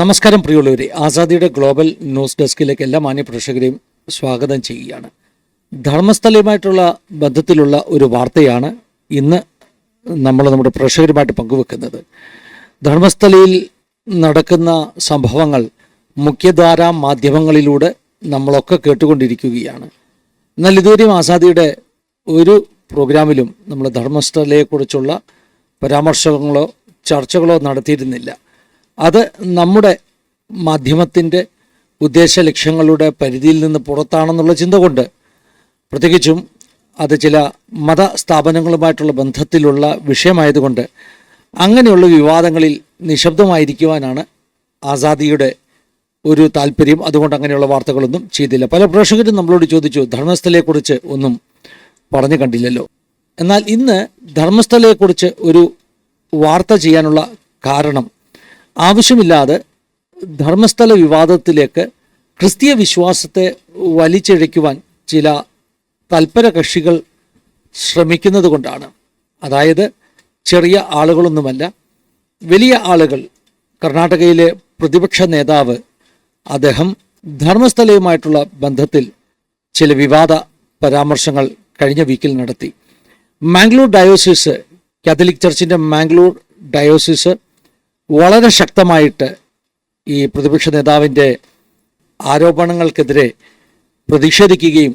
നമസ്കാരം പ്രിയമുള്ളവരെ. ആസാദിയുടെ global news ഡെസ്കിലേക്ക് എല്ലാ മാന്യ പ്രേക്ഷകരെയും സ്വാഗതം ചെയ്യുകയാണ്. ധർമ്മസ്ഥലയുമായിട്ടുള്ള ബന്ധത്തിലുള്ള ഒരു വാർത്തയാണ് ഇന്ന് നമ്മൾ നമ്മുടെ പ്രേക്ഷകരുമായിട്ട് പങ്കുവെക്കുന്നത്. ധർമ്മസ്ഥലയിൽ നടക്കുന്ന സംഭവങ്ങൾ മുഖ്യധാരാ മാധ്യമങ്ങളിലൂടെ നമ്മളൊക്കെ കേട്ടുകൊണ്ടിരിക്കുകയാണ്. എന്നാൽ ഇതുവരെയും ആസാദിയുടെ ഒരു പ്രോഗ്രാമിലും നമ്മൾ ധർമ്മസ്ഥലയെക്കുറിച്ചുള്ള പരാമർശങ്ങളോ ചർച്ചകളോ നടത്തിയിരുന്നില്ല. അത് നമ്മുടെ മാധ്യമത്തിന്റെ ഉദ്ദേശ ലക്ഷ്യങ്ങളുടെ പരിധിയിൽ നിന്ന് പുറത്താണെന്നുള്ള ചിന്ത കൊണ്ട് പ്രത്യേകിച്ചും അത് ചില മത സ്ഥാപനങ്ങളുമായിട്ടുള്ള ബന്ധത്തിലുള്ള വിഷയമായതുകൊണ്ട് അങ്ങനെയുള്ള വിവാദങ്ങളിൽ നിശബ്ദമായിരിക്കുവാനാണ് ആസാദിയുടെ ഒരു താല്പര്യം. അതുകൊണ്ട് അങ്ങനെയുള്ള വാർത്തകളൊന്നും ചെയ്തില്ല. പല പ്രേക്ഷകരും നമ്മളോട് ചോദിച്ചു ധർമ്മസ്ഥലയെക്കുറിച്ച് ഒന്നും പറഞ്ഞു കണ്ടില്ലല്ലോ. എന്നാൽ ഇന്ന് ധർമ്മസ്ഥലയെക്കുറിച്ച് ഒരു വാർത്ത ചെയ്യാനുള്ള കാരണം ആവശ്യമില്ലാതെ ധർമ്മസ്ഥല വിവാദത്തിലേക്ക് ക്രിസ്തീയ വിശ്വാസത്തെ വലിച്ചിഴയ്ക്കുവാൻ ചില തൽപര കക്ഷികൾ ശ്രമിക്കുന്നത് കൊണ്ടാണ്. അതായത് ചെറിയ ആളുകളൊന്നുമല്ല വലിയ ആളുകൾ. കർണാടകയിലെ പ്രതിപക്ഷ നേതാവ് അദ്ദേഹം ധർമ്മസ്ഥലയുമായിട്ടുള്ള ബന്ധത്തിൽ ചില വിവാദ പരാമർശങ്ങൾ കഴിഞ്ഞ വീക്കിൽ നടത്തി. മാംഗ്ലൂർ ഡയോസിസ് കാത്തലിക് ചർച്ചിന്റെ മാംഗ്ലൂർ ഡയോസിസ് വളരെ ശക്തമായിട്ട് ഈ പ്രതിപക്ഷ നേതാവിന്റെ ആരോപണങ്ങൾക്കെതിരെ പ്രതിഷേധിക്കുകയും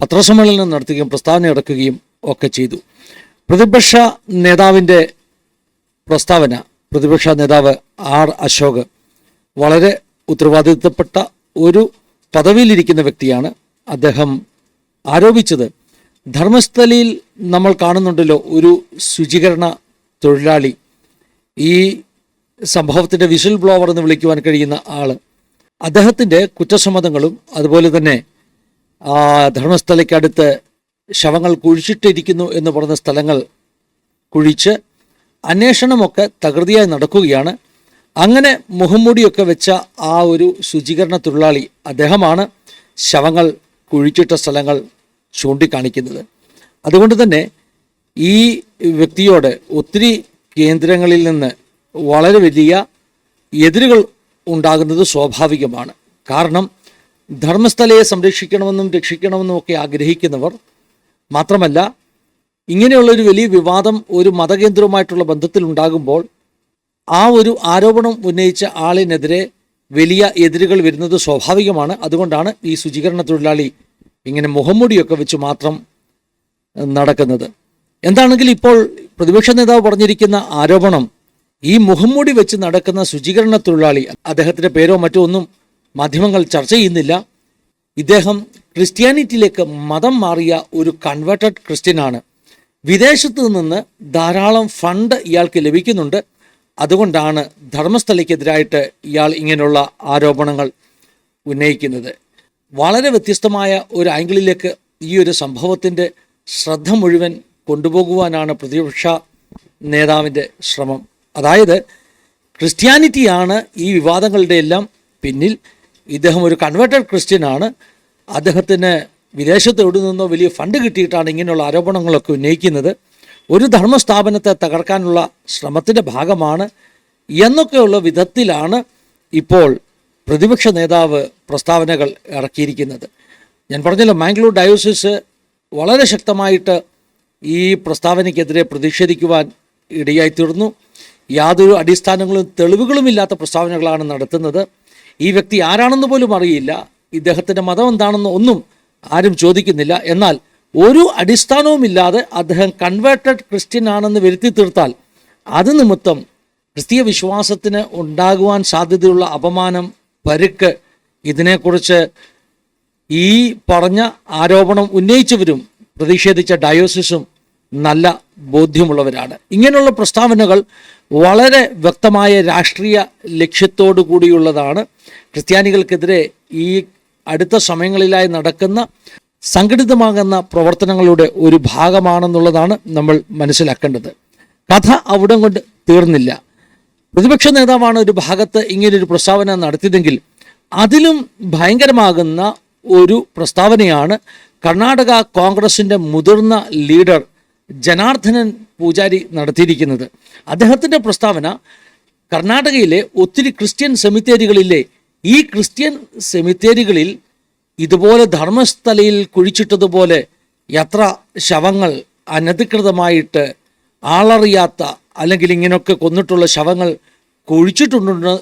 പത്രസമ്മേളനം നടത്തുകയും പ്രസ്താവന ഇറക്കുകയും ഒക്കെ ചെയ്തു. പ്രതിപക്ഷ നേതാവിന്റെ പ്രസ്താവന പ്രതിപക്ഷ നേതാവ് ആർ അശോക് വളരെ ഉത്തരവാദിത്തപ്പെട്ട ഒരു പദവിയിലിരിക്കുന്ന വ്യക്തിയാണ്. അദ്ദേഹം ആരോപിച്ചത് ധർമ്മസ്ഥലിയിൽ നമ്മൾ കാണുന്നുണ്ടല്ലോ ഒരു ശുചീകരണ തൊഴിലാളി. ഈ സംഭവത്തിന്റെ വിസിൽ ബ്ലോവർ എന്ന് വിളിക്കുവാൻ കഴിയുന്ന ആൾ അദ്ദേഹത്തിന്റെ കുറ്റസമ്മതങ്ങളും അതുപോലെ തന്നെ ആ, ധർമ്മസ്ഥലയ്ക്കടുത്ത് ശവങ്ങൾ കുഴിച്ചിട്ടിരിക്കുന്നു എന്ന് പറഞ്ഞ സ്ഥലങ്ങൾ കുഴിച്ച് അന്വേഷണമൊക്കെ തകൃതിയായി നടക്കുകയാണ്. അങ്ങനെ മുഖംമൂടിയൊക്കെ വെച്ച ആ ഒരു ശുചീകരണ തൊഴിലാളി അദ്ദേഹമാണ് ശവങ്ങൾ കുഴിച്ചിട്ട സ്ഥലങ്ങൾ ചൂണ്ടിക്കാണിക്കുന്നത്. അതുകൊണ്ട് തന്നെ ഈ വ്യക്തിയോട് ഒത്തിരി കേന്ദ്രങ്ങളിൽ നിന്ന് വളരെ വലിയ എതിരുകൾ ഉണ്ടാകുന്നത് സ്വാഭാവികമാണ്. കാരണം ധർമ്മസ്ഥലയെ സംരക്ഷിക്കണമെന്നും രക്ഷിക്കണമെന്നും ഒക്കെ ആഗ്രഹിക്കുന്നവർ മാത്രമല്ല ഇങ്ങനെയുള്ളൊരു വലിയ വിവാദം ഒരു മതകേന്ദ്രവുമായിട്ടുള്ള ബന്ധത്തിൽ ഉണ്ടാകുമ്പോൾ ആ ഒരു ആരോപണം ഉന്നയിച്ച ആളിനെതിരെ വലിയ എതിരുകൾ വരുന്നത് സ്വാഭാവികമാണ്. അതുകൊണ്ടാണ് ഈ ശുചീകരണ തൊഴിലാളി ഇങ്ങനെ മുഖംമൂടിയൊക്കെ വെച്ച് മാത്രം നടക്കുന്നത്. എന്താണെങ്കിൽ ഇപ്പോൾ പ്രതിപക്ഷ നേതാവ് പറഞ്ഞിരിക്കുന്ന ആരോപണം ഈ മുഖംമൂടി വെച്ച് നടക്കുന്ന ശുചീകരണ തൊഴിലാളി അദ്ദേഹത്തിന്റെ പേരോ മറ്റോ ഒന്നും മാധ്യമങ്ങൾ ചർച്ച ചെയ്യുന്നില്ല. ഇദ്ദേഹം ക്രിസ്ത്യാനിറ്റിയിലേക്ക് മതം മാറിയ ഒരു കൺവേർട്ടഡ് ക്രിസ്ത്യനാണ് വിദേശത്തു നിന്ന് ധാരാളം ഫണ്ട് ഇയാൾക്ക് ലഭിക്കുന്നുണ്ട്. അതുകൊണ്ടാണ് ധർമ്മസ്ഥലയ്ക്കെതിരായിട്ട് ഇയാൾ ഇങ്ങനെയുള്ള ആരോപണങ്ങൾ ഉന്നയിക്കുന്നത്. വളരെ വ്യത്യസ്തമായ ഒരു ആംഗിളിലേക്ക് ഈ ഒരു സംഭവത്തിന്റെ ശ്രദ്ധ മുഴുവൻ കൊണ്ടുപോകുവാനാണ് പ്രതിപക്ഷ നേതാവിന്റെ ശ്രമം. അതായത് ക്രിസ്ത്യാനിറ്റിയാണ് ഈ വിവാദങ്ങളുടെ എല്ലാം പിന്നിൽ. ഇദ്ദേഹം ഒരു കൺവേർട്ടഡ് ക്രിസ്ത്യനാണ് അദ്ദേഹത്തിന് വിദേശത്ത് എവിടെ നിന്നോ വലിയ ഫണ്ട് കിട്ടിയിട്ടാണ് ഇങ്ങനെയുള്ള ആരോപണങ്ങളൊക്കെ ഉന്നയിക്കുന്നത്. ഒരു ധർമ്മസ്ഥാപനത്തെ തകർക്കാനുള്ള ശ്രമത്തിന്റെ ഭാഗമാണ്. എന്നൊക്കെയുള്ള വിധത്തിലാണ് ഇപ്പോൾ പ്രതിപക്ഷ നേതാവ് പ്രസ്താവനകൾ ഇറക്കിയിരിക്കുന്നത്. ഞാൻ പറഞ്ഞല്ലോ മാംഗ്ലൂർ ഡയോസിസ് വളരെ ശക്തമായിട്ട് ഈ പ്രസ്താവനയ്ക്കെതിരെ പ്രതിഷേധിക്കുവാൻ ഇടയായി തീർന്നു യാതൊരു അടിസ്ഥാനങ്ങളും തെളിവുകളും ഇല്ലാത്ത പ്രസ്താവനകളാണ് നടത്തുന്നത്. ഈ വ്യക്തി ആരാണെന്ന് പോലും അറിയില്ല. ഇദ്ദേഹത്തിന്റെ മതം എന്താണെന്ന് ഒന്നും ആരും ചോദിക്കുന്നില്ല. എന്നാൽ ഒരു അടിസ്ഥാനവുമില്ലാതെ അദ്ദേഹം കൺവേർട്ടഡ് ക്രിസ്ത്യൻ ആണെന്ന് വരുത്തി തീർത്താൽ അത് നിമിത്തം ക്രിസ്തീയ വിശ്വാസത്തിന് ഉണ്ടാകുവാൻ സാധ്യതയുള്ള അപമാനം പരുക്ക് ഇതിനെക്കുറിച്ച് ഈ പറഞ്ഞ ആരോപണം ഉന്നയിച്ചവരും പ്രതിഷേധിച്ച ഡയോസിസും നല്ല ബോധ്യമുള്ളവരാണ്. ഇങ്ങനെയുള്ള പ്രസ്താവനകൾ വളരെ വ്യക്തമായ രാഷ്ട്രീയ ലക്ഷ്യത്തോടു കൂടിയുള്ളതാണ് ക്രിസ്ത്യാനികൾക്കെതിരെ ഈ അടുത്ത സമയങ്ങളിലായി നടക്കുന്ന സംഘടിതമാകുന്ന പ്രവർത്തനങ്ങളുടെ ഒരു ഭാഗമാണെന്നുള്ളതാണ് നമ്മൾ മനസ്സിലാക്കേണ്ടത്. കഥ അവിടം കൊണ്ട് തീർന്നില്ല. പ്രതിപക്ഷ നേതാവാണ് ഒരു ഭാഗത്ത് ഇങ്ങനൊരു പ്രസ്താവന നടത്തിയതെങ്കിൽ അതിലും ഭയങ്കരമാകുന്ന ഒരു പ്രസ്താവനയാണ് കർണാടക കോൺഗ്രസിന്റെ മുതിർന്ന ലീഡർ ജനാർദ്ദനൻ പൂജാരി നടത്തിയിരിക്കുന്നത്. അദ്ദേഹത്തിന്റെ പ്രസ്താവന കർണാടകയിലെ ഒത്തിരി ക്രിസ്ത്യൻ സെമിത്തേരികളിലെ ഈ ക്രിസ്ത്യൻ സെമിത്തേരികളിൽ ഇതുപോലെ ധർമ്മസ്ഥലയിൽ കുഴിച്ചിട്ടതുപോലെ എത്ര ശവങ്ങൾ അനധികൃതമായിട്ട് ആളറിയാത്ത അല്ലെങ്കിൽ ഇങ്ങനെയൊക്കെ കൊന്നിട്ടുള്ള ശവങ്ങൾ കുഴിച്ചിട്ടുണ്ടെന്ന്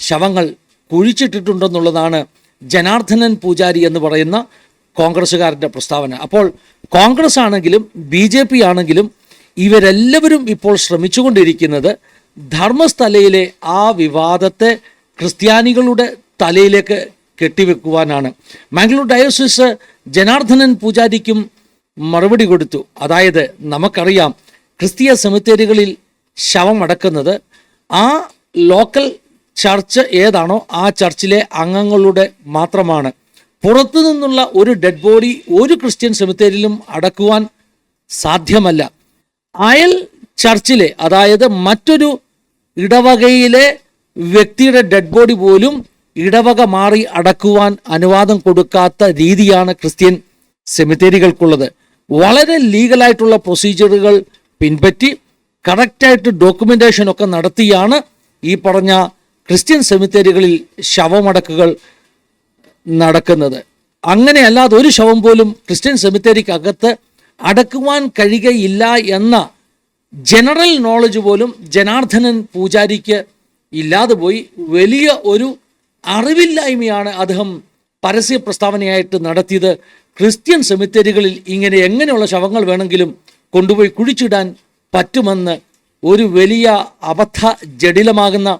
ശവങ്ങൾ കുഴിച്ചിട്ടിട്ടുണ്ടെന്നുള്ളതാണ് ജനാർദ്ദനൻ പൂജാരി എന്ന് പറയുന്ന കോൺഗ്രസ്സുകാരന്റെ പ്രസ്താവന. അപ്പോൾ കോൺഗ്രസ് ആണെങ്കിലും ബി ജെ പി ആണെങ്കിലും ഇവരെല്ലാവരും ഇപ്പോൾ ശ്രമിച്ചുകൊണ്ടിരിക്കുന്നത് ധർമ്മസ്ഥലയിലെ ആ വിവാദത്തെ ക്രിസ്ത്യാനികളുടെ തലയിലേക്ക് കെട്ടിവെക്കുവാനാണ്. മാംഗ്ലൂർ ഡയോസിസ് ജനാർദ്ദനൻ പൂജാരിക്കും മറുപടി കൊടുത്തു. അതായത് നമുക്കറിയാം ക്രിസ്തീയ സെമിത്തേരികളിൽ ശവം അടക്കുന്നത് ആ ലോക്കൽ ചർച്ച് ഏതാണോ ആ ചർച്ചിലെ അംഗങ്ങളുടെ മാത്രമാണ്. പുറത്തു നിന്നുള്ള ഒരു ഡെഡ് ബോഡി ഒരു ക്രിസ്ത്യൻ സെമിത്തേരിയിലും അടക്കുവാൻ സാധ്യമല്ല. അയൽ ചർച്ചിലെ അതായത് മറ്റൊരു ഇടവകയിലെ വ്യക്തിയുടെ ഡെഡ് ബോഡി പോലും ഇടവക മാറി അടക്കുവാൻ അനുവാദം കൊടുക്കാത്ത രീതിയാണ് ക്രിസ്ത്യൻ സെമിത്തേരികൾക്കുള്ളത് വളരെ ലീഗലായിട്ടുള്ള പ്രൊസീജിയറുകൾ പിൻപറ്റി കറക്റ്റായിട്ട് ഡോക്യുമെന്റേഷൻ ഒക്കെ നടത്തിയാണ് ഈ പറഞ്ഞ ക്രിസ്ത്യൻ സെമിത്തേരികളിൽ ശവമടക്കുകൾ നടക്കുന്നത്. അങ്ങനെയല്ലാതെ ഒരു ശവം പോലും ക്രിസ്ത്യൻ സെമിത്തേരിക്കകത്ത് അടക്കുവാൻ കഴിയയില്ല എന്ന ജനറൽ നോളജ് പോലും ജനാർദ്ദനൻ പൂജാരിക്ക് ഇല്ലാതെ പോയി. വലിയ ഒരു അറിവില്ലായ്മയാണ് അദ്ദേഹം പരസ്യ പ്രസ്താവനയായിട്ട് നടത്തിയത്. ക്രിസ്ത്യൻ സെമിത്തേരികളിൽ ഇങ്ങനെ എങ്ങനെയുള്ള ശവങ്ങൾ വേണമെങ്കിലും കൊണ്ടുപോയി കുഴിച്ചിടാൻ പറ്റുമെന്ന് ഒരു വലിയ അബദ്ധ ജടിലമാകുന്ന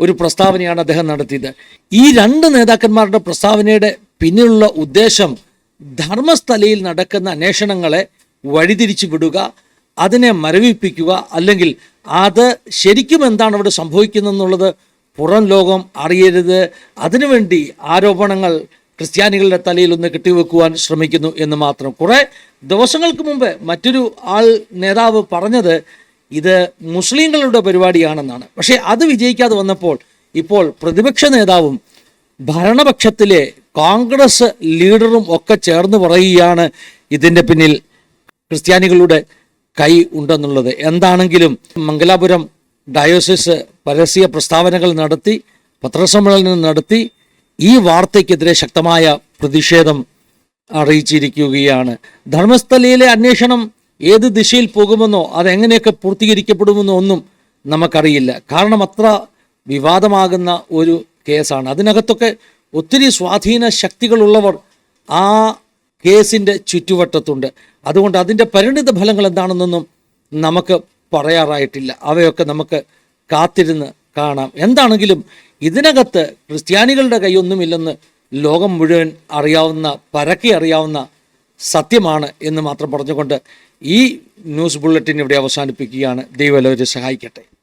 ഒരു പ്രസ്താവനയാണ് അദ്ദേഹം നടത്തിയത്. ഈ രണ്ട് നേതാക്കന്മാരുടെ പ്രസ്താവനയുടെ പിന്നിലുള്ള ഉദ്ദേശം ധർമ്മസ്ഥലയിൽ നടക്കുന്ന അന്വേഷണങ്ങളെ വഴിതിരിച്ചു വിടുക അതിനെ മരവിപ്പിക്കുക അല്ലെങ്കിൽ അത് ശരിക്കും എന്താണ് അവിടെ സംഭവിക്കുന്നതെന്നുള്ളത് പുറം ലോകം അറിയരുത്. അതിനുവേണ്ടി ആരോപണങ്ങൾ ക്രിസ്ത്യാനികളുടെ തലയിൽ ഒന്ന് കെട്ടിവെക്കുവാൻ ശ്രമിക്കുന്നു എന്ന് മാത്രം. കുറേ ദിവസങ്ങൾക്ക് മുമ്പ് മറ്റൊരു ആൾ നേതാവ് പറഞ്ഞത് ഇത് മുസ്ലിങ്ങളുടെ പരിപാടിയാണെന്നാണ്. പക്ഷേ അത് വിജയിക്കാതെ വന്നപ്പോൾ ഇപ്പോൾ പ്രതിപക്ഷ നേതാവും ഭരണപക്ഷത്തിലെ കോൺഗ്രസ് ലീഡറും ഒക്കെ ചേർന്ന് പറയുകയാണ് ഇതിന്റെ പിന്നിൽ ക്രിസ്ത്യാനികളുടെ കൈ ഉണ്ടെന്നുള്ളത്. എന്താണെങ്കിലും മംഗലാപുരം ഡയോസിസ് പരസ്യ പ്രസ്താവനകൾ നടത്തി പത്രസമ്മേളനം നടത്തി ഈ വാർത്തയ്ക്കെതിരെ ശക്തമായ പ്രതിഷേധം അറിയിച്ചിരിക്കുകയാണ്. ധർമ്മസ്ഥലയിലെ അന്വേഷണം ഏത് ദിശയിൽ പോകുമെന്നോ അതെങ്ങനെയൊക്കെ പൂർത്തീകരിക്കപ്പെടുമെന്നോ ഒന്നും നമുക്കറിയില്ല. കാരണം അത്ര വിവാദമാകുന്ന ഒരു കേസാണ്. അതിനകത്തൊക്കെ ഒത്തിരി സ്വാധീന ശക്തികളുള്ളവർ ആ കേസിന്റെ ചുറ്റുവട്ടത്തുണ്ട്. അതുകൊണ്ട് അതിന്റെ പരിണിത ഫലങ്ങൾ എന്താണെന്നൊന്നും നമുക്ക് പറയാറായിട്ടില്ല. അവയൊക്കെ നമുക്ക് കാത്തിരുന്ന് കാണാം. എന്താണെങ്കിലും ഇതിനകത്ത് ക്രിസ്ത്യാനികളുടെ കൈയൊന്നുമില്ലെന്ന് ലോകം മുഴുവൻ അറിയാവുന്ന പരക്കെ അറിയാവുന്ന സത്യമാണ് എന്ന് മാത്രം പറഞ്ഞുകൊണ്ട് ഈ ന്യൂസ് ബുള്ളറ്റിൻ ഇവിടെ അവസാനിപ്പിക്കുകയാണ്. ദൈവം സഹായിക്കട്ടെ.